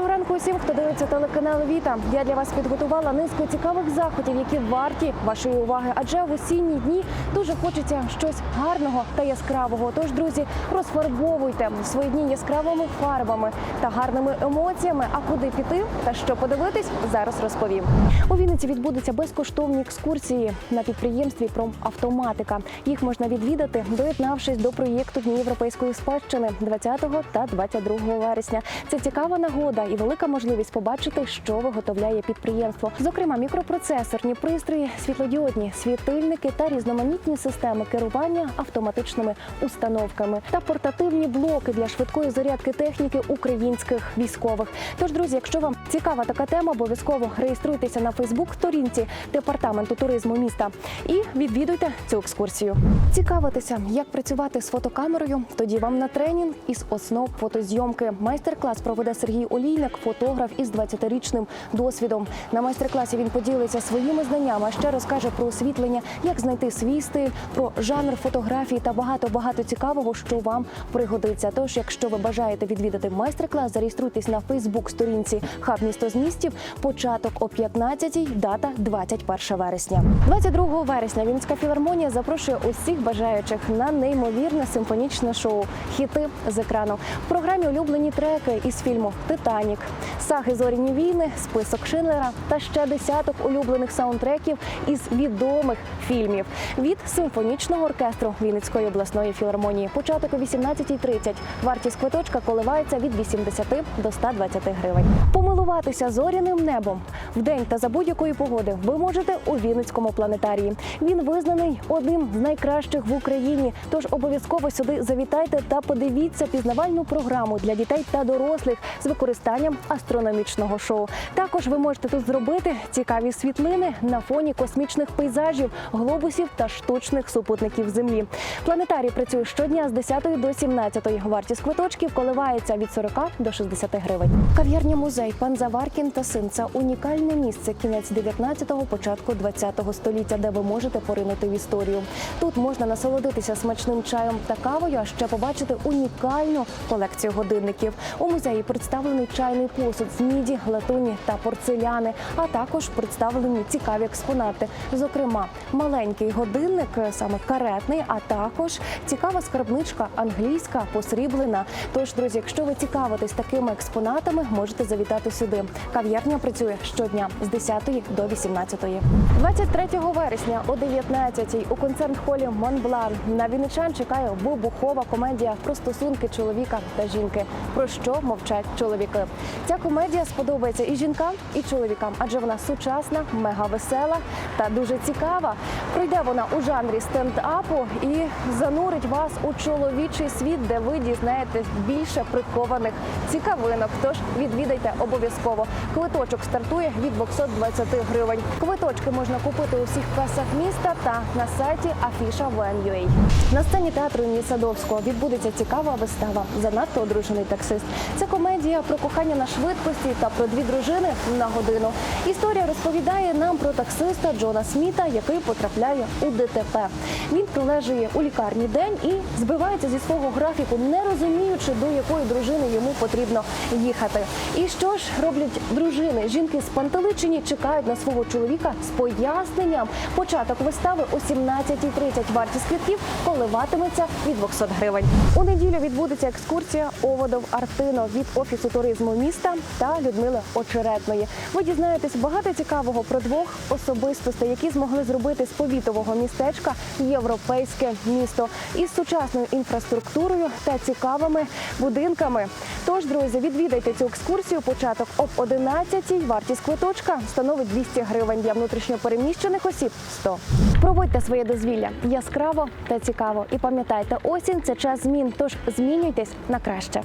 ранку усім, хто дивиться телеканал Віта. Я для вас підготувала низку цікавих заходів, які варті вашої уваги. Адже в осінні дні дуже хочеться щось гарного та яскравого. Тож, друзі, розфарбовуйте свої дні яскравими фарбами та гарними емоціями. А куди піти та що подивитись, зараз розповім. У Вінниці відбудуться безкоштовні екскурсії на підприємстві «Промавтоматика». Їх можна відвідати, доєднавшись до проєкту Дні європейської спадщини 20 та 22 вересня. Це цікава нагода і велика можливість побачити, що виготовляє підприємство. Зокрема, мікропроцесорні пристрої, світлодіодні світильники та різноманітні системи керування автоматичними установками та портативні блоки для швидкої зарядки техніки українських військових. Тож, друзі, якщо вам цікава така тема, обов'язково реєструйтеся на Фейсбук-сторінці департаменту туризму міста і відвідуйте цю екскурсію. Цікавитися, як працювати з фотокамерою. Тоді вам на тренінг із основ фотозйомки. Майстер-клас проведе Сергій Олійник, фотограф із 20-річним досвідом. На майстер-класі він поділиться своїми знаннями, а ще розкаже про освітлення, як знайти свій стиль, про жанр фотографії та багато багато цікавого, що вам пригодиться. Тож, якщо ви бажаєте відвідати майстер-клас, зареєструйтесь на Фейсбук-сторінці Хаб місто з містів. Початок о 15-й, дата 21 вересня. 22 вересня Вінницька філармонія запрошує усіх бажаючих на неймовірне симфонічне шоу Хіти з екрану. В програмі улюблені треки із фільму Титанік, Саги Зоріні війни, список Шинлера та ще десяток улюблених саундтреків із відомих фільмів від симфонічного оркестру Вінницької обласної філармонії. Початок о 18.30. Вартість квиточка коливається від 80 до 120 гривень. Помилуватися зоряним небом в день та за будь-якої погоди ви можете у Вінницькому планетарії. Він визнаний одним з найкращих в Україні. Тож обов'язково сюди завітайте та подивіться пізнавальну програму для дітей та дорослих з використанням астрономічного шоу. Також ви можете тут зробити цікаві світлини на фоні космічних пейзажів, глобусів та штучних супутників Землі. Планетарій працює щодня з 10 до 17. Вартість квиточків коливається від 40 до 60 гривень. Кав'ярня музей пан Заваркін та син це унікальне місце кінець 19-го, початку 20-го століття, де ви можете поринути в історію. Тут можна насолодитися смачним чаєм та кавою, а ще побачити унікальну колекцію годинників. У музеї представлений чайний посуд з міді, латуні та порцеляни, а також представлені цікаві експонати. Зокрема, маленький годинник, е, саме каретний, а також цікава скарбничка англійська, посріблена. Тож, друзі, якщо ви цікавитесь такими експонатами, можете завітати сюди. Кав'ярня працює щодня з 10 до 18. 23 вересня о 19 у концерт-холі Монблан на Вінничан чекає вибухова комедія про стосунки чоловіка та жінки. Про що мовчать чоловіки? Ця комедія сподобається і жінкам, і чоловікам, адже вона сучасна, мега весела та дуже цікава. Пройде вона у жанрі стендапу і занурить вас у чоловічий світ, де ви дізнаєтесь більше прихованих цікавинок. Тож відвідайте обов'язково. Квиточок стартує від 220 гривень. Квиточки можна купити у всіх касах міста та на сайті Афіша Вен.ua. На сцені театру імені Садовського відбудеться цікава вистава Занадто одружений таксист. Це комедія про кохання на швидкості та про дві дружини на годину. Історія розповідає нам про таксиста Джона Сміта, який потрапляє у ДТП. Він пролежує у лікарні день і збивається зі свого графіку, не розуміючи, до якої дружини йому потрібно їхати. І що ж роблять дружини? Жінки спантеличені чекають на свого чоловіка з поясненням. Початок вистави о 17.30. Вартість квитків коливатиметься від 200 гривень. У неділю відбудеться екскурсія Оводов Артино від офісу туризму міста та Людмили Очеретної. Ви дізнаєтесь багато цікавого про двох особистостей, які змогли зробити з повітового містечка європейське місто із сучасною інфраструктурою та цікавими будинками. Тож, друзі, відвідайте цю екскурсію. Початок об 11 Вартість квиточка становить 200 гривень для внутрішньопереміщених осіб 100. Проводьте своє дозвілля яскраво та цікаво. І пам'ятайте, осінь це час змін. Тож змінюйтесь на краще.